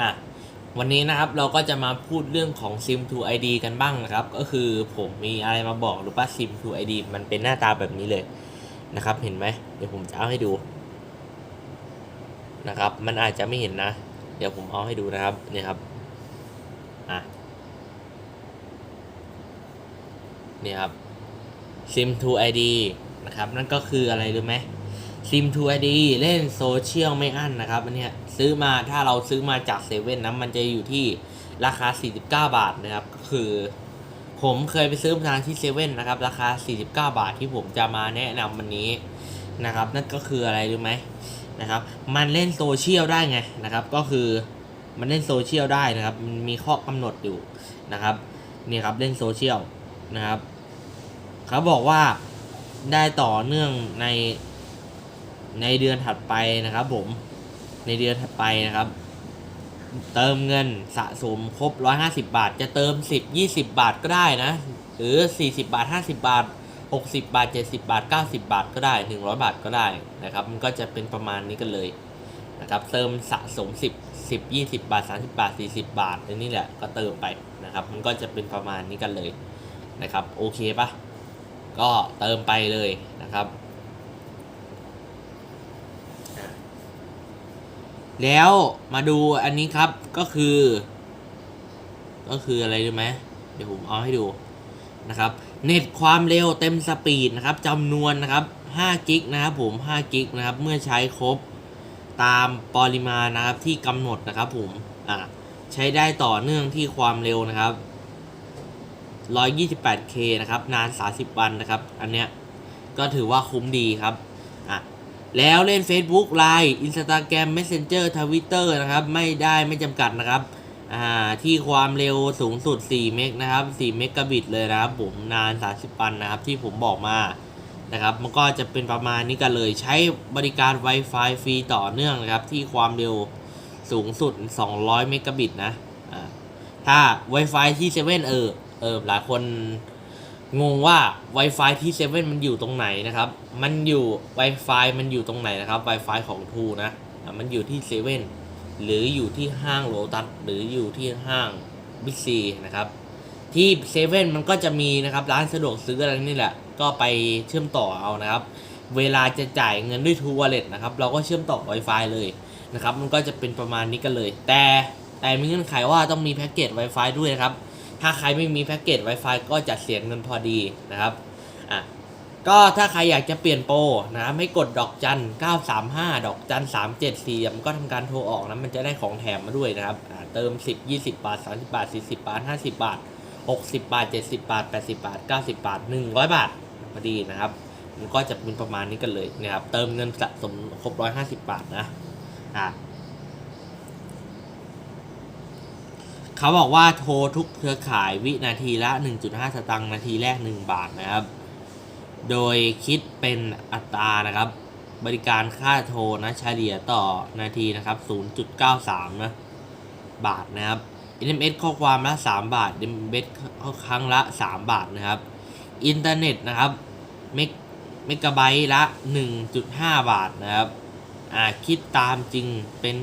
อะวันนี้นะครับเราก็จะมาพูดเรื่องของ SIM to ID กันบ้างนะครับ ก็คือผมมีอะไรมาบอกหรือว่า SIM to ID มันเป็นหน้าตาแบบนี้เลยนะครับ เห็นไหมเดี๋ยวผมจะเอาให้ดูนะครับ มันอาจจะไม่เห็นนะ เดี๋ยวผมเอาให้ดูนะครับเนี่ยครับอะนี่ครับ SIM to ID นะครับ นั่นก็คืออะไรรู้ไหม SIM to ID เล่นโซเชียลไม่อั้นนะครับอันเนี้ยซื้อมาถ้าเราซื้อมาจากเซเว่นนะมันจะอยู่ที่ราคา 49 บาทนะครับก็คือ ผมเคยไปซื้อมาที่เซเว่นนะครับราคา 49 บาทที่ผมจะมาแนะนำวันนี้นะครับ นั่นก็คืออะไรรู้ไหมนะครับ มันเล่นโซเชียลได้ไงนะครับ ก็คือมันเล่นโซเชียลได้นะครับมันมีข้อกำหนดอยู่นะครับนี่ครับเล่นโซเชียลนะครับเขาบอกว่าได้ต่อเนื่องใน ในเดือนถัดไปนะครับผมในเดือนถัดไปนะครับ เติมเงินสะสมครบ 150 บาท จะเติม 10 20 บาทก็ได้นะ หรือ 40 บาท 50 บาท 60 บาท 70 บาท 90 บาทก็ได้ 100 บาทก็ได้นะครับ มันก็จะเป็นประมาณนี้กันเลยนะครับเติมสะสม 10 10 20 บาท 30 บาท 40 บาทนี่แหละก็เติมไปนะครับ มันก็จะเป็นประมาณนี้กันเลยนะครับ โอเคปะก็เติมไปเลยนะครับ แล้วมาดูอันนี้ครับก็คือ ก็คืออะไรรู้ไหมเดี๋ยวผมเอาให้ดูนะครับ เน็ตความเร็วเต็มสปีดนะครับจำนวนนะครับ5กิกนะครับผม5กิกนะครับ เมื่อใช้ครบตามปริมาณนะครับที่กำหนดนะครับผมอ่าใช้ได้ต่อเนื่องที่ความเร็วนะครับ 128K นะครับ นาน 30 วันนะครับ อันเนี้ยก็ถือว่าคุ้มดีครับ แล้วเล่น Facebook Line Instagram Messenger Twitter นะครับ ไม่ได้ไม่จำกัดนะครับอ่าที่ความเร็วสูงสุด 4 เมกนะครับ 4 เมกะบิตเลยนะครับผมนาน 30ปันนะครับ ที่ผมบอกมานะครับ มันก็จะเป็นประมาณนี้กันเลย ใช้บริการ Wi-Fi ฟรีต่อเนื่องนะครับ ที่ความเร็วสูงสุด 200 เมกะบิตนะอ่าถ้า Wi-Fi ที่7เออเออหลายคน งงว่า Wi-Fi ที่7มันอยู่ตรงไหนนะครับ มันอยู่ Wi-Fi มันอยู่ตรงไหนนะครับ Wi-Fi ของทูนะอะมันอยู่ที่7หรืออยู่ที่ห้างโลตัสหรืออยู่ที่ห้างบิ๊กซีนะครับ ที่7มันก็จะมีนะครับร้านสะดวกซื้ออะไรนี่แหละ ก็ไปเชื่อมต่อเอานะครับ เวลาจะจ่ายเงินด้วย True Wallet นะครับ เราก็เชื่อมต่อ Wi-Fi เลยนะครับ มันก็จะเป็นประมาณนี้กันเลย แต่แต่มีเงื่อนไขว่าต้องมีแพ็กเกจ Wi-Fi ด้วยนะครับ ถ้าใครไม่มีแพ็กเกจ Wi-Fi ก็จะเสียเงินพอดีนะครับอะก็ถ้าใครอยากจะเปลี่ยนโปรนะครับให้กดดอกจัน 935 ดอกจัน 374มันก็ทำการโทรออกนะมันจะได้ของแถมมาด้วยนะครับอ่าเติม 10 20 บาท 30 บาท 40 บาท 50 บาท 60 บาท 70 บาท 80 บาท 90 บาท 100 บาทพอดีนะครับมันก็จะเป็นประมาณนี้กันเลยนะครับเติมเงินสะสมครบ 150 บาทนะอ่า เขาบอกว่าโทรทุกเครือข่ายวินาทีละ 1.5 สตางค์นาทีแรก 1 บาทนะครับ โดยคิดเป็นอัตรานะครับ บริการค่าโทรนะเฉลี่ยต่อนาทีนะครับ 0.93 นะบาทนะครับ SMS ข้อความละ 3 บาท SMS ครั้งละ 3 บาทนะครับ อินเทอร์เน็ตนะครับเมกเมกะไบต์ละ 1.5 บาทนะครับ อ่าคิดตามจริงเป็น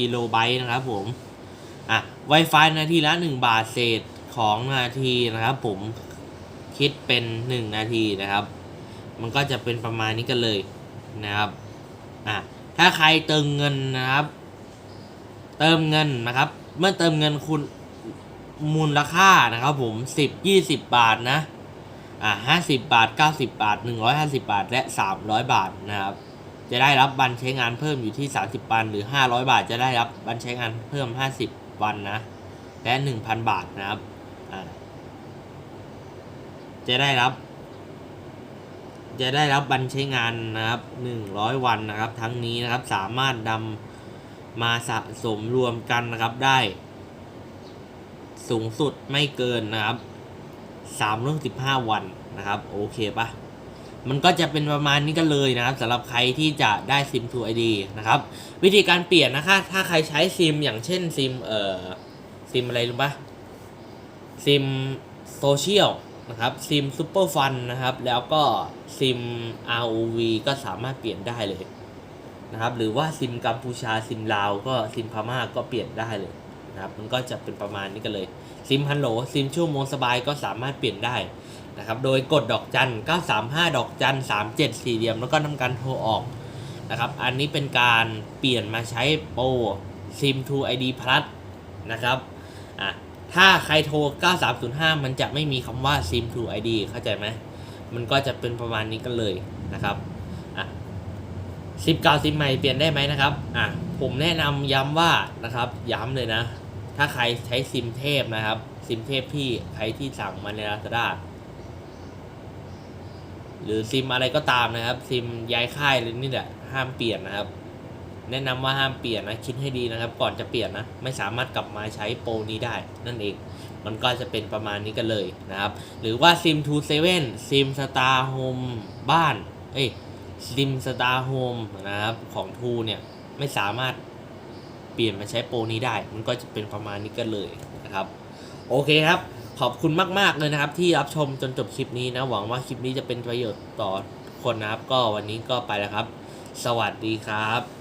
กิโลไบต์นะครับผมอะ Wi-Fi นาทีละ 1 บาทเศษของนาทีนะครับ ผมคิดเป็น 1 นาทีนะครับ มันก็จะเป็นประมาณนี้กันเลยนะครับอะถ้าใครเติมเงินนะครับ เติมเงินนะครับ เมื่อเติมเงินคุณมูลค่านะครับ ผม 10 20 บาทนะอะ50 บาท 90 บาท 150 บาท และ 300 บาทนะครับ จะได้รับบันใช้งานเพิ่มอยู่ที่ 30 วันหรือ 500 บาท จะได้รับบันใช้งานเพิ่ม 50 วันนะ และ 1,000 บาทนะครับ จะได้รับ จะได้รับบันใช้งานนะครับ 100 วันนะครับ ทั้งนี้นะครับสามารถนำมาสะสมรวมกันนะครับได้ สูงสุดไม่เกินนะครับ315 วันนะครับ โอเคปะ มันก็จะเป็นประมาณนี้กันเลยนะครับสำหรับใครที่จะได้ซิม True ID นะครับ วิธีการเปลี่ยนนะคะ ถ้าใครใช้ซิม อย่างเช่นซิมเอ่อซิมอะไรรู้ปะซิมโซเชียลนะครับซิมซูเปอร์ฟันนะครับ แล้วก็ซิม ROV ก็สามารถเปลี่ยนได้เลยนะครับ หรือว่าซิมกัมพูชาซิมลาวก็ซิมพม่าก็เปลี่ยนได้เลยนะครับ มันก็จะเป็นประมาณนี้กันเลย ซิมฮัลโหลซิมชั่วโมงสบายก็สามารถเปลี่ยนได้ นะครับ โดยกดดอกจัน 935 ดอกจัน 37 สี่เหลี่ยม แล้วก็ทำการโทรออกนะครับ อันนี้เป็นการเปลี่ยนมาใช้โปรซิม to ID Plus นะครับ อะ ถ้าใครโทร 9305 มันจะไม่มีคำว่า SIM True ID เข้าใจไหม มันก็จะเป็นประมาณนี้กันเลยนะครับ อะซิมเก่าซิมใหม่เปลี่ยนได้ไหมนะครับ อะ ผมแนะนำย้ำว่านะครับ ย้ำเลยนะ ถ้าใครใช้ซิมเทพนะครับ ซิมเทพพี่ใครที่สั่งมาใน Lazada หรือซิมอะไรก็ตามนะครับ ซิมย้ายค่ายเลยนี่แหละห้ามเปลี่ยนนะครับ แนะนำว่าห้ามเปลี่ยนนะคิดให้ดีนะครับ ก่อนจะเปลี่ยนนะ ไม่สามารถกลับมาใช้โปรนี้ได้ นั่นเอง มันก็จะเป็นประมาณนี้กันเลยนะครับ หรือว่าซิม2 7ซิมสตาร์โฮมบ้าน เอ้ยซิมสตาร์โฮมนะครับของทูเนี่ยไม่สามารถเปลี่ยนมาใช้โปรนี้ได้ มันก็จะเป็นประมาณนี้กันเลยนะครับ โอเคครับ ขอบคุณมากๆเลยนะครับ ที่รับชมจนจบคลิปนี้นะ หวังว่าคลิปนี้จะเป็นประโยชน์ต่อคนนะครับ ก็วันนี้ก็ไปแล้วครับ สวัสดีครับ